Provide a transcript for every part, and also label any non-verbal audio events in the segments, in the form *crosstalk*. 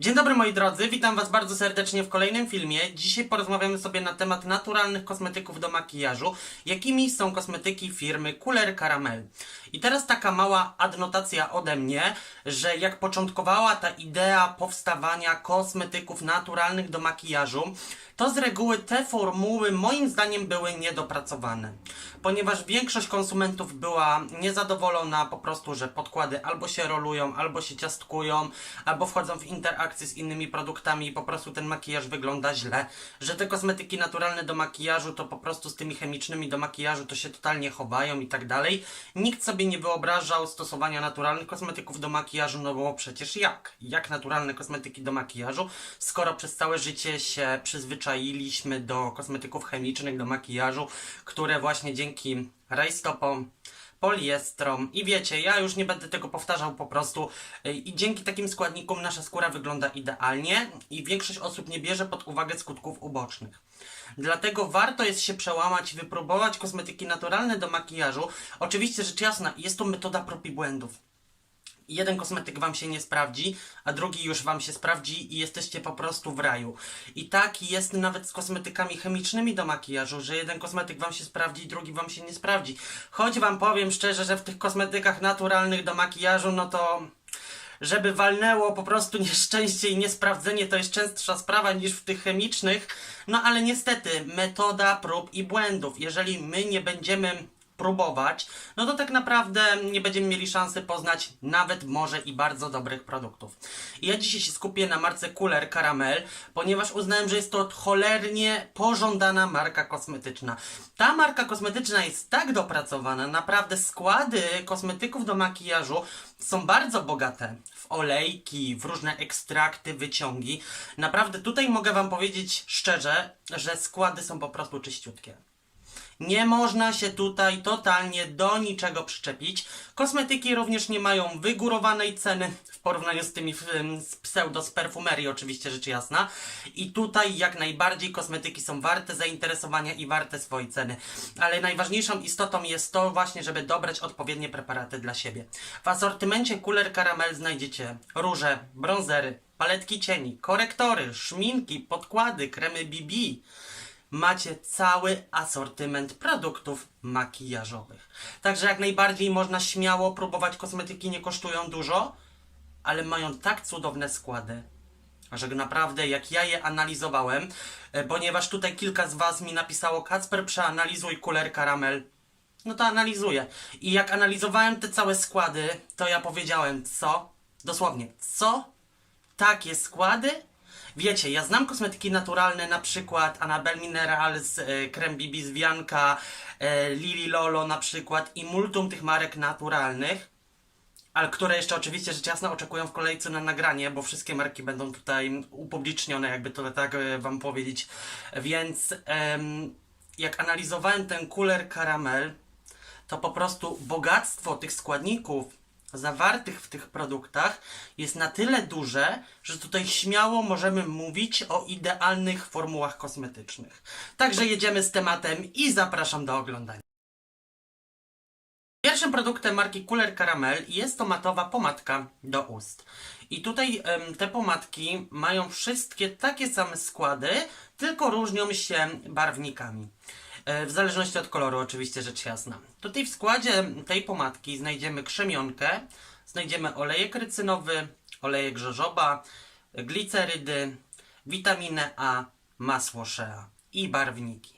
Dzień dobry moi drodzy, witam was bardzo serdecznie w kolejnym filmie. Dzisiaj porozmawiamy sobie na temat naturalnych kosmetyków do makijażu, jakimi są kosmetyki firmy Cooler Caramel. I teraz taka mała adnotacja ode mnie, że jak początkowała ta idea powstawania kosmetyków naturalnych do makijażu, to z reguły te formuły moim zdaniem były niedopracowane. Ponieważ większość konsumentów była niezadowolona po prostu, że podkłady albo się rolują, albo się ciastkują, albo wchodzą w interakcję z innymi produktami i po prostu ten makijaż wygląda źle. Że te kosmetyki naturalne do makijażu to po prostu z tymi chemicznymi do makijażu to się totalnie chowają i tak dalej. Nikt sobie nie wyobrażał stosowania naturalnych kosmetyków do makijażu, no bo przecież jak? Jak naturalne kosmetyki do makijażu, skoro przez całe życie się przyzwyczailiśmy do kosmetyków chemicznych do makijażu, które właśnie dzięki rajstopom, poliestrom i wiecie, ja już nie będę tego powtarzał po prostu y, i dzięki takim składnikom nasza skóra wygląda idealnie i większość osób nie bierze pod uwagę skutków ubocznych. Dlatego warto jest się przełamać i wypróbować kosmetyki naturalne do makijażu. Oczywiście rzecz jasna, jest to metoda prób i błędów jeden kosmetyk wam się nie sprawdzi, a drugi już wam się sprawdzi i jesteście po prostu w raju. I tak jest nawet z kosmetykami chemicznymi do makijażu, że jeden kosmetyk wam się sprawdzi, drugi wam się nie sprawdzi. Choć wam powiem szczerze, że w tych kosmetykach naturalnych do makijażu, no to żeby walnęło po prostu nieszczęście i niesprawdzenie to jest częstsza sprawa niż w tych chemicznych. No ale niestety, metoda prób i błędów. Jeżeli my nie będziemy próbować, no to tak naprawdę nie będziemy mieli szansy poznać nawet może i bardzo dobrych produktów. I ja dzisiaj się skupię na marce Cooler Caramel, ponieważ uznałem, że jest to cholernie pożądana marka kosmetyczna. Ta marka kosmetyczna jest tak dopracowana, naprawdę składy kosmetyków do makijażu są bardzo bogate w olejki, w różne ekstrakty, wyciągi. Naprawdę tutaj mogę Wam powiedzieć szczerze, że składy są po prostu czyściutkie. Nie można się tutaj totalnie do niczego przyczepić. Kosmetyki również nie mają wygórowanej ceny w porównaniu z tymi z pseudo z perfumerii, oczywiście rzecz jasna. I tutaj jak najbardziej kosmetyki są warte zainteresowania i warte swojej ceny. Ale najważniejszą istotą jest to właśnie, żeby dobrać odpowiednie preparaty dla siebie. W asortymencie Cooler Caramel znajdziecie róże, bronzery, paletki cieni, korektory, szminki, podkłady, kremy BB macie cały asortyment produktów makijażowych. Także jak najbardziej można śmiało próbować kosmetyki, nie kosztują dużo, ale mają tak cudowne składy, że naprawdę jak ja je analizowałem, e, ponieważ tutaj kilka z Was mi napisało Kacper przeanalizuj kuler karamel, no to analizuję. I jak analizowałem te całe składy, to ja powiedziałem co? Dosłownie, co? Takie składy? Wiecie, ja znam kosmetyki naturalne, na przykład Annabelle Minerals, e, Creme BB z Wianka, e, Lili Lolo na przykład i multum tych marek naturalnych, ale które jeszcze oczywiście rzecz jasna oczekują w kolejce na nagranie, bo wszystkie marki będą tutaj upublicznione, jakby to tak e, wam powiedzieć. Więc jak analizowałem ten cooler karamel, to po prostu bogactwo tych składników zawartych w tych produktach jest na tyle duże, że tutaj śmiało możemy mówić o idealnych formułach kosmetycznych. Także jedziemy z tematem i zapraszam do oglądania. Pierwszym produktem marki Cooler Caramel jest to matowa pomadka do ust. I tutaj em, te pomadki mają wszystkie takie same składy, tylko różnią się barwnikami. E, W zależności od koloru, oczywiście, rzecz jasna. Tutaj w składzie tej pomadki znajdziemy krzemionkę, znajdziemy olejek rycynowy, olejek żożoba, glicerydy, witaminę A, masło shea i barwniki.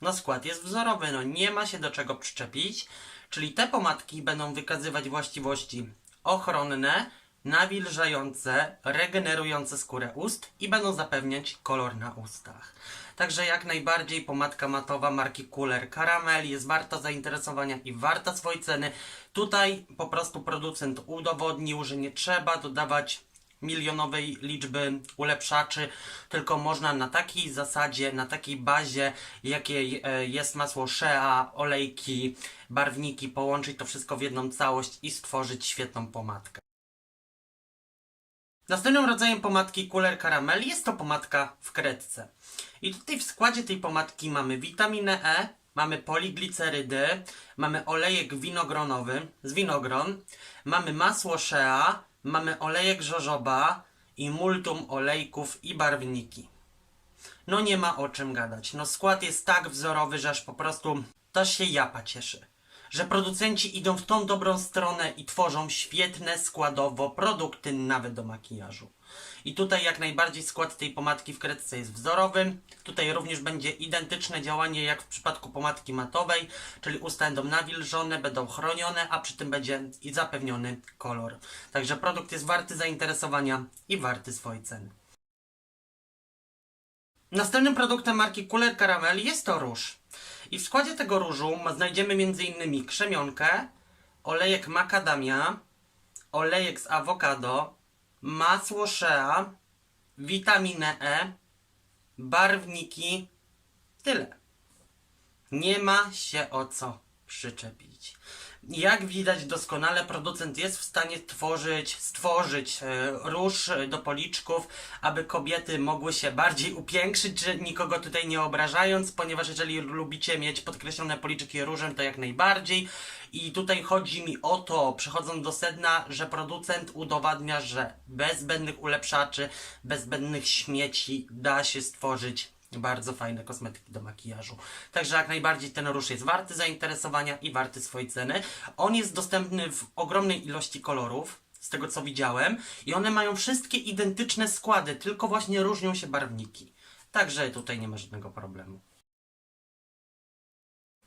No skład jest wzorowy, no nie ma się do czego przyczepić, czyli te pomadki będą wykazywać właściwości ochronne, nawilżające, regenerujące skórę ust i będą zapewniać kolor na ustach. Także jak najbardziej pomadka matowa marki Cooler Caramel jest warta zainteresowania i warta swojej ceny. Tutaj po prostu producent udowodnił, że nie trzeba dodawać milionowej liczby ulepszaczy, tylko można na takiej zasadzie, na takiej bazie, jakiej e, jest masło shea, olejki, barwniki, połączyć to wszystko w jedną całość i stworzyć świetną pomadkę. Następnym rodzajem pomadki Cooler Caramel jest to pomadka w kredce. I tutaj w składzie tej pomadki mamy witaminę E, mamy poliglicerydy, mamy olejek winogronowy z winogron, mamy masło shea, mamy olejek żożoba i multum olejków i barwniki. No nie ma o czym gadać. No skład jest tak wzorowy, że aż po prostu to się japa cieszy. Że producenci idą w tą dobrą stronę i tworzą świetne składowo produkty nawet do makijażu. I tutaj jak najbardziej skład tej pomadki w kredce jest wzorowy. Tutaj również będzie identyczne działanie jak w przypadku pomadki matowej, czyli usta będą nawilżone, będą chronione, a przy tym będzie i zapewniony kolor. Także produkt jest warty zainteresowania i warty swojej ceny. Następnym produktem marki Cooler Caramel jest to róż. I w składzie tego różu znajdziemy m.in. krzemionkę, olejek macadamia, olejek z awokado, masło shea, witaminę E, barwniki. Tyle. Nie ma się o co przyczepić. Jak widać doskonale, producent jest w stanie tworzyć, stworzyć e, róż e, do policzków, aby kobiety mogły się bardziej upiększyć, nikogo tutaj nie obrażając, ponieważ jeżeli lubicie mieć podkreślone policzki różem, to jak najbardziej. I tutaj chodzi mi o to, przechodząc do sedna, że producent udowadnia, że bez zbędnych ulepszaczy, bez zbędnych śmieci da się stworzyć bardzo fajne kosmetyki do makijażu. Także jak najbardziej ten róż jest warty zainteresowania i warty swojej ceny. On jest dostępny w ogromnej ilości kolorów, z tego co widziałem, i one mają wszystkie identyczne składy, tylko właśnie różnią się barwniki. Także tutaj nie ma żadnego problemu.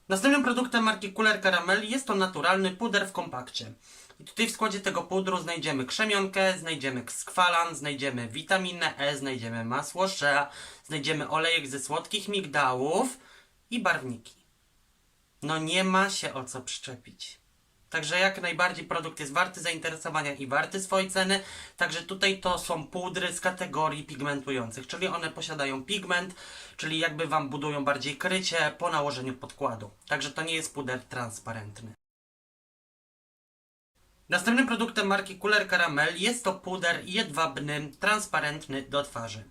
Następnym produktem marki Cooler Caramel jest to naturalny puder w kompakcie. I tutaj w składzie tego pudru znajdziemy krzemionkę, znajdziemy skwalan, znajdziemy witaminę E, znajdziemy masło shea, znajdziemy olejek ze słodkich migdałów i barwniki. No nie ma się o co przyczepić. Także jak najbardziej produkt jest warty zainteresowania i warty swojej ceny. Także tutaj to są pudry z kategorii pigmentujących, czyli one posiadają pigment, czyli jakby Wam budują bardziej krycie po nałożeniu podkładu. Także to nie jest puder transparentny. Następnym produktem marki Cooler Caramel jest to puder jedwabny, transparentny do twarzy.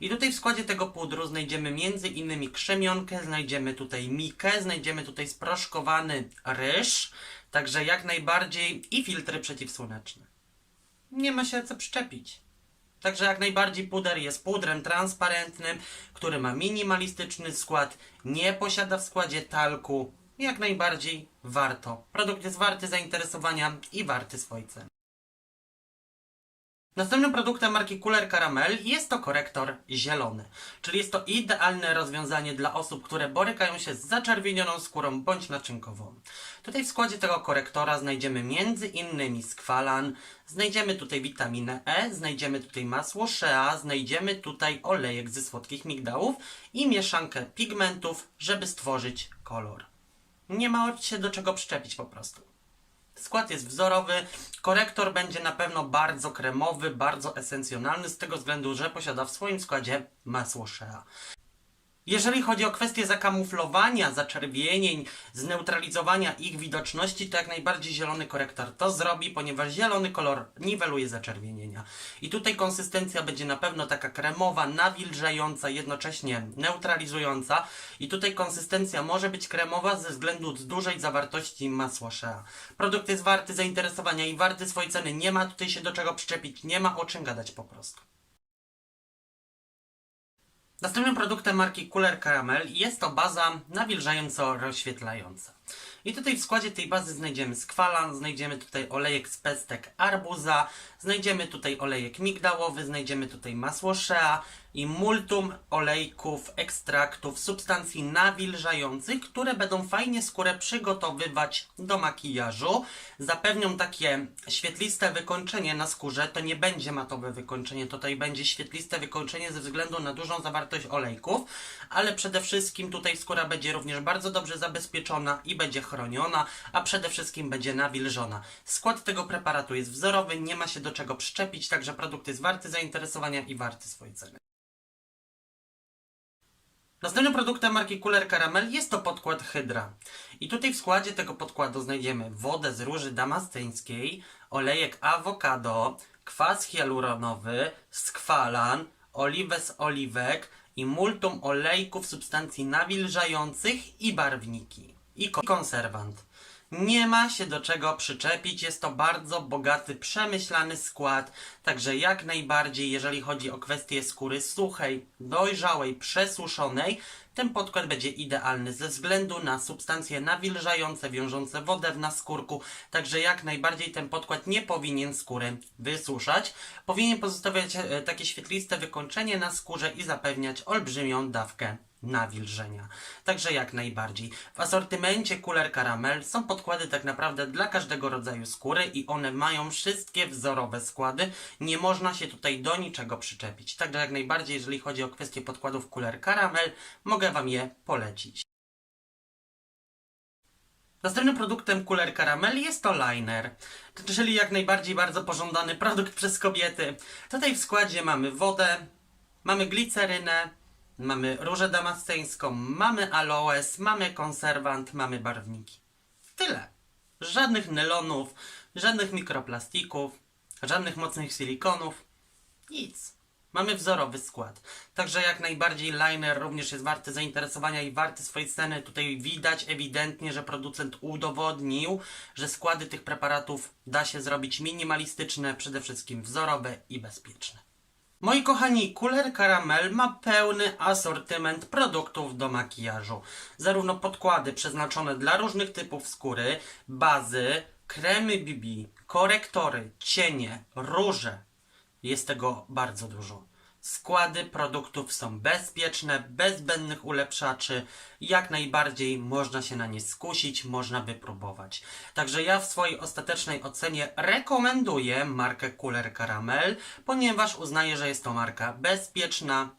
I tutaj w składzie tego pudru znajdziemy m.in. krzemionkę, znajdziemy tutaj mikę, znajdziemy tutaj sproszkowany ryż, także jak najbardziej i filtry przeciwsłoneczne. Nie ma się co przyczepić. Także jak najbardziej puder jest pudrem transparentnym, który ma minimalistyczny skład, nie posiada w składzie talku. Jak najbardziej warto. Produkt jest warty zainteresowania i warty swojej ceny. Następnym produktem marki Cooler Caramel jest to korektor zielony, czyli jest to idealne rozwiązanie dla osób, które borykają się z zaczerwienioną skórą bądź naczynkową. Tutaj w składzie tego korektora znajdziemy innymi skwalan, znajdziemy tutaj witaminę E, znajdziemy tutaj masło shea, znajdziemy tutaj olejek ze słodkich migdałów i mieszankę pigmentów, żeby stworzyć kolor. Nie ma się do czego przyczepić po prostu. Skład jest wzorowy, korektor będzie na pewno bardzo kremowy, bardzo esencjonalny z tego względu, że posiada w swoim składzie masło shea. Jeżeli chodzi o kwestię zakamuflowania zaczerwienień, zneutralizowania ich widoczności, to jak najbardziej zielony korektor to zrobi, ponieważ zielony kolor niweluje zaczerwienienia. I tutaj konsystencja będzie na pewno taka kremowa, nawilżająca, jednocześnie neutralizująca. I tutaj konsystencja może być kremowa ze względu dużej zawartości masła shea. Produkt jest warty zainteresowania i warty swojej ceny. Nie ma tutaj się do czego przyczepić, nie ma o czym gadać po prostu. Następnym produktem marki Cooler Caramel jest to baza nawilżająco-rozświetlająca. I tutaj w składzie tej bazy znajdziemy skwalan, znajdziemy tutaj olejek z pestek arbuza, znajdziemy tutaj olejek migdałowy, znajdziemy tutaj masło shea i multum olejków, ekstraktów, substancji nawilżających, które będą fajnie skórę przygotowywać do makijażu. Zapewnią takie świetliste wykończenie na skórze, to nie będzie matowe wykończenie, tutaj będzie świetliste wykończenie ze względu na dużą zawartość olejków, ale przede wszystkim tutaj skóra będzie również bardzo dobrze zabezpieczona i będzie chroniona, a przede wszystkim będzie nawilżona. Skład tego preparatu jest wzorowy, nie ma się do czego przyczepić, także produkt jest warty zainteresowania i warty swojej ceny. Następnym produktem marki Cooler Caramel jest to podkład Hydra. I tutaj w składzie tego podkładu znajdziemy wodę z róży damastyńskiej, olejek awokado, kwas hialuronowy, skwalan, oliwę z oliwek i multum olejków substancji nawilżających i barwniki. I ko- konserwant. Nie ma się do czego przyczepić, jest to bardzo bogaty, przemyślany skład, także jak najbardziej, jeżeli chodzi o kwestię skóry suchej, dojrzałej, przesuszonej, ten podkład będzie idealny ze względu na substancje nawilżające, wiążące wodę w naskórku, także jak najbardziej ten podkład nie powinien skóry wysuszać. Powinien pozostawiać e, takie świetliste wykończenie na skórze i zapewniać olbrzymią dawkę nawilżenia. Także jak najbardziej. W asortymencie Cooler Caramel są podkłady tak naprawdę dla każdego rodzaju skóry i one mają wszystkie wzorowe składy. Nie można się tutaj do niczego przyczepić. Także jak najbardziej, jeżeli chodzi o kwestię podkładów Cooler Caramel, mogę Wam je polecić. Następnym produktem Cooler Caramel jest to liner, czyli jak najbardziej bardzo pożądany produkt *laughs* przez kobiety. Tutaj w składzie mamy wodę, mamy glicerynę, mamy różę damasceńską, mamy aloes, mamy konserwant, mamy barwniki. Tyle. Żadnych nylonów, żadnych mikroplastików, żadnych mocnych silikonów, nic. Mamy wzorowy skład. Także jak najbardziej liner również jest warty zainteresowania i warty swojej ceny. Tutaj widać ewidentnie, że producent udowodnił, że składy tych preparatów da się zrobić minimalistyczne, przede wszystkim wzorowe i bezpieczne. Moi kochani, Cooler Caramel ma pełny asortyment produktów do makijażu. Zarówno podkłady przeznaczone dla różnych typów skóry, bazy, kremy BB, korektory, cienie, róże. Jest tego bardzo dużo. Składy produktów są bezpieczne, bez zbędnych ulepszaczy. Jak najbardziej można się na nie skusić, można wypróbować. Także ja w swojej ostatecznej ocenie rekomenduję markę Cooler Caramel, ponieważ uznaję, że jest to marka bezpieczna,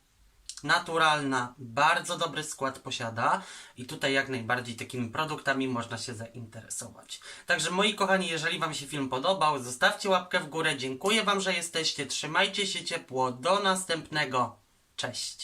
naturalna, bardzo dobry skład posiada i tutaj jak najbardziej takimi produktami można się zainteresować. Także moi kochani, jeżeli Wam się film podobał, zostawcie łapkę w górę. Dziękuję Wam, że jesteście. Trzymajcie się ciepło. Do następnego. Cześć.